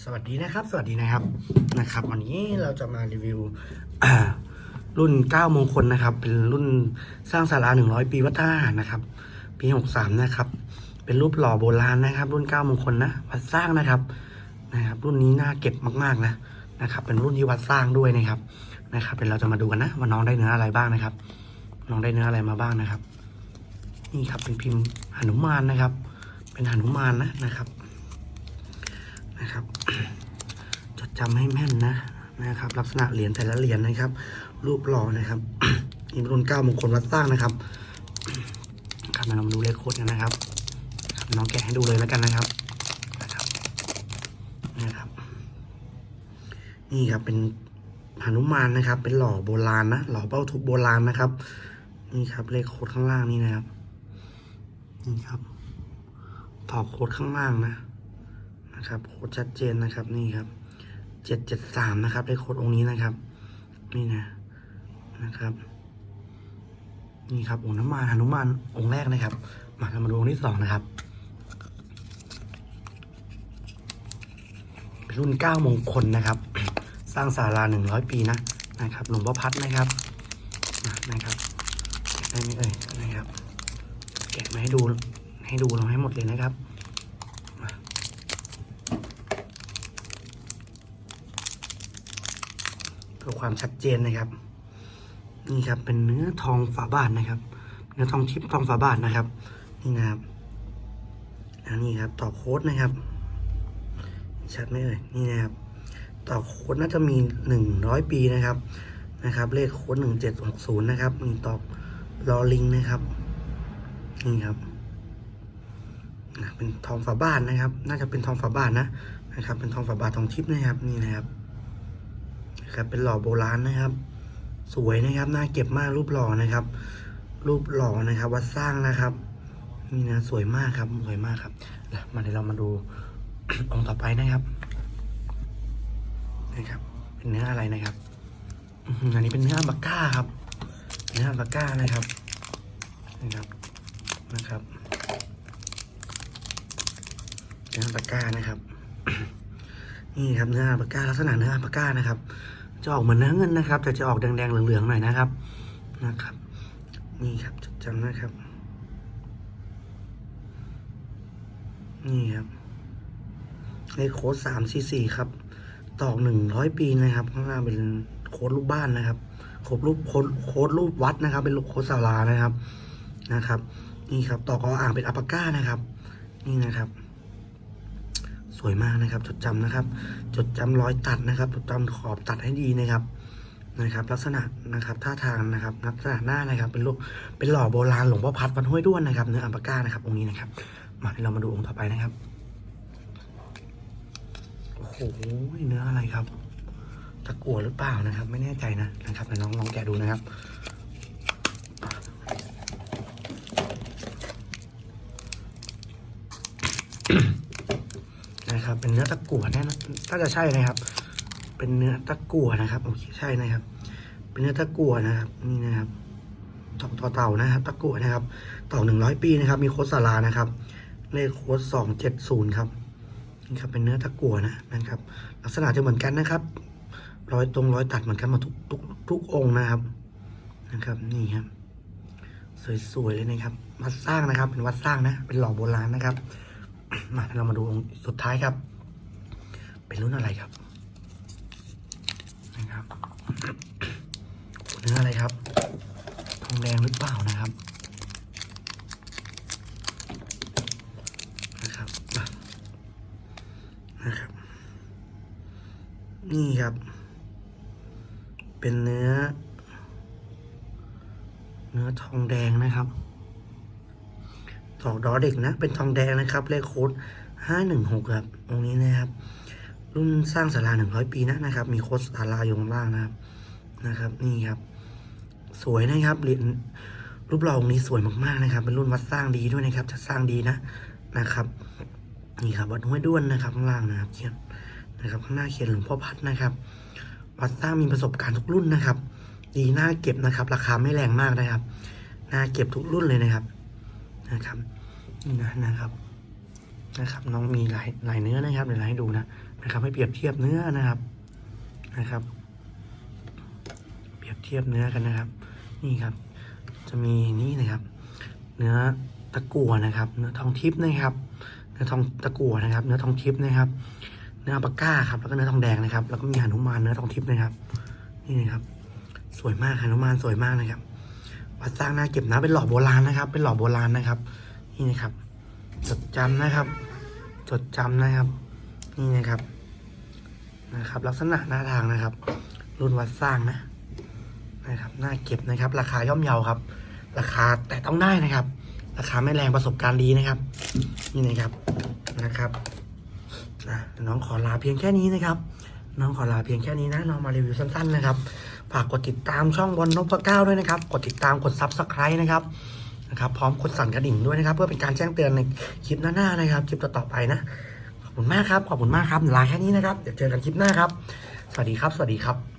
สวัสดีนะครับ สวัสดีนะครับนะครับ วันนี้เราจะมารีวิวรุ่น 9 มงคลนะครับ เป็นรุ่นสร้างศาลา100 ปีวัฒนานนะครับ ปี 63 นะครับ เป็นรูปหล่อโบราณนะครับ รุ่น 9 มงคลนะวัดสร้างนะครับนะครับ รุ่นนี้น่าเก็บมากๆนะนะครับ เป็นรุ่นที่วัดสร้างด้วยนะครับนะครับเดี๋ยวเราจะมาดูกันนะว่าน้องได้เนื้ออะไรบ้างนะครับ น้องได้เนื้ออะไรมาบ้างนะครับ นี่ครับเป็นพิมพ์หนุมานนะครับ เป็นหนุมานนะนะครับ นะครับ จดจำให้แม่นนะนะครับ ลักษณะเหรียญแต่ละเหรียญนะครับ รูปหล่อนะครับนี่เป็นรุ่นเก้ามงคลวัดสร้างนะครับครับเรามาดูเลขโคดกันนะครับน้องแกะให้ดูเลยแล้วกันนะครับนะครับนะครับ นี่ครับเป็นหนุมานนะครับ เป็นหล่อโบราณนะหล่อเป้าทุบโบราณนะครับ นี่ครับเลขโคดข้างล่างนี่นะครับนี่ครับต่อโคดข้างล่างนะ นะครับโคดชัดเจนนะครับนี่ครับเจ็ดเจ็ดสามนะครับเลขโคดองค์นี้นะครับ นี่นะนะครับ นี่ครับองค์น้ำมันหนุมานองค์แรกนะครับ มาเรามาดูองค์ที่สองนะครับรุ่นเก้ามงคลนะครับ สร้างศาลาหนึ่งร้อยปีนะนะครับหลวงพ่อพัดนะครับนะนะครับได้ไหมเอ่ยนะครับแกะมาให้ดูให้ดูเราให้หมดเลยนะครับ เพื่อความชัดเจนนะครับ นี่ครับเป็นเนื้อทองฝาบาทนะครับ เนื้อทองทิพย์ทองฝาบาทนะครับ นี่นะครับอันนี้ครับต่อโค้ดนะครับ ชัดไหมเอ่ยนี่นะครับ ต่อโค้ดน่าจะมีหนึ่งร้อยปีนะครับนะครับ เลขโค้ดหนึ่งเจ็ดหกศูนย์นะครับนี่ต่อลอลิงนะครับ นี่ครับเป็นทองฝาบาทนะครับ น่าจะเป็นทองฝาบาทนะนะครับ เป็นทองฝาบาททองทิพย์นะครับ นี่นะครับ ครับเป็นหล่อโบราณนะครับ สวยนะครับน่าเก็บมากรูปหล่อนะครับ รูปหล่อนะครับ วัดสร้างนะครับนี่นะสวยมากครับสวยมากครับมาเดี๋ยวเรามาดูองค์ต่อไปนะครับนะครับ เป็นเนื้ออะไรนะครับอันนี้เป็นเนื้ออัลปาก้าครับ เนื้ออัลปาก้านะครับนะครับนะครับเนื้ออัลปาก้านะครับนี่ครับเนื้ออัลปาก้าลักษณะเนื้ออัลปาก้านะครับ จะออกเหมือนเนื้อเงินนะครับ แต่จะออกแดงๆเหลืองๆหน่อยนะครับนะครับนี่ครับจดจำนะครับ นี่ครับเลขโค้ดสามสี่สี่ครับ ตอกหนึ่งร้อยปีนะครับ ข้างล่าเป็นโค้ดรูปบ้านนะครับโค้ดรูปโค้ดโค้ดรูปวัดนะครับ เป็นโค้ดศาลานะครับนะครับ นี่ครับ ตอกออ่างเป็นอัลปาก้านะครับ นี่นะครับ วยมากนะครับ จดจำนะครับ จดจำรอยตัดนะครับ จดจำขอบตัดให้ดีนะครับนะครับ ลักษณะนะครับท่าทางนะครับลักษณะหน้านะครับ เป็นลูกเป็นหล่อโบราณหลวงพ่อพัดวัดห้วยด้วนนะครับเนื้ออัลปาก้านะครับองค์นี้นะครับ มาเรามาดูองค์ต่อไปนะครับโอ้โหเนื้ออะไรครับตะกั่วหรือเปล่านะครับ ไม่แน่ใจนะนะครับเดี๋ยวลองลองแกะดูนะครับ นะครับ เป็นเนื้อตะกั่วแน่นะถ้าจะใช่นะครับ เป็นเนื้อตะกั่วนะครับโอเคใช่นะครับ เป็นเนื้อตะกั่วนะครับนี่นะครับต่อต่อเต่านะครับ ตะกั่วนะครับ เต่าหนึ่งร้อยปีนะครับ มีโคดสารานะครับ เลขโค้ดสองเจ็ดศูนย์ครับนี่ครับเป็นเนื้อตะกั่วนะนะครับ ลักษณะจะเหมือนกันนะครับร้อยตรงร้อยตัดเหมือนกันมาทุกทุกทุกองนะครับนะครับ นี่ครับ สวยๆเลยนะครับ วัดสร้างนะครับ เป็นวัดสร้างนะ เป็นหล่อโบราณนะครับ มาเรามาดูองค์สุดท้ายครับ เป็นรุ่นอะไรครับนะครับเนื้ออะไรครับทองแดงหรือเปล่านะครับนะครับนะครับ นี่ครับ เป็นเนื้อ เนื้อทองแดงนะครับ ดอกดอเด็กนะ เป็นทองแดงนะครับ เลขโค้ดห้าหนึ่งหกครับตรงนี้นะครับ รุ่นสร้างศาลาหนึ่งร้อยปีนะนะครับ มีโค้ดศาลาอยู่ข้างล่างนะครับนะครับ นี่ครับ สวยนะครับเหรียญรูปหล่อองค์นี้สวยมากๆนะครับ เป็นรุ่นวัดสร้างดีด้วยนะครับจะสร้างดีนะนะครับ นี่ครับวัดห้วยด้วนนะครับข้างล่างนะครับเขียนนะครับข้างหน้าเขียนหลวงพ่อพัดนะครับวัดสร้างมีประสบการณ์ทุกรุ่นนะครับ ดีน่าเก็บนะครับ ราคาไม่แรงมากนะครับน่าเก็บทุกรุ่นเลยนะครับ นะครับนี่นะนะครับนะครับน้องมีหลายหลายเนื้อนะครับเดี๋ยวให้ดูนะนะครับ ให้เปรียบเทียบเนื้อนะครับนะครับ เปรียบเทียบเนื้อกันนะครับ นี่ครับ จะมีนี่นะครับ เนื้อตะกั่วนะครับ เนื้อทองทิพย์นะครับ เนื้อทองตะกั่วนะครับ เนื้อทองทิพย์นะครับ เนื้อปาก้าครับ แล้วก็เนื้อทองแดงนะครับ แล้วก็มีหนุมานเนื้อทองทิพย์นะครับ นี่นะครับ สวยมากหนุมานสวยมากนะครับ วัดสร้างหน่าเก็บนะเป็นหล่อโบราณนะครับ เป็นหล่อโบราณนะครับ นี่นะครับ จดจำนะครับ จดจำนะครับ นี่นะครับนะครับ ลักษณะหน้าทางนะครับ รุ่นวัดสร้างนะนะครับหน่าเก็บนะครับ ราคาย่อมเยาครับ ราคาแต่ต้องได้นะครับ ราคาไม่แรงประสบการณ์ดีนะครับ นี่นะครับนะครับน้องขอลาเพียงแค่นี้นะครับ น้องขอลาเพียงแค่นี้นะน้องมารีวิวสั้นๆนะครับ ฝากกดติดตามช่องบอลนพเก้าด้วยนะครับ กดติดตามกดซับสไครต์นะครับนะครับ พร้อมกดสั่นกระดิ่งด้วยนะครับ เพื่อเป็นการแจ้งเตือนในคลิปหน้าๆนะครับ คลิปต่อๆไปนะ ขอบคุณมากครับ ขอบคุณมากครับลาแค่นี้นะครับ เดี๋ยวเจอกันคลิปหน้าครับ สวัสดีครับ สวัสดีครับ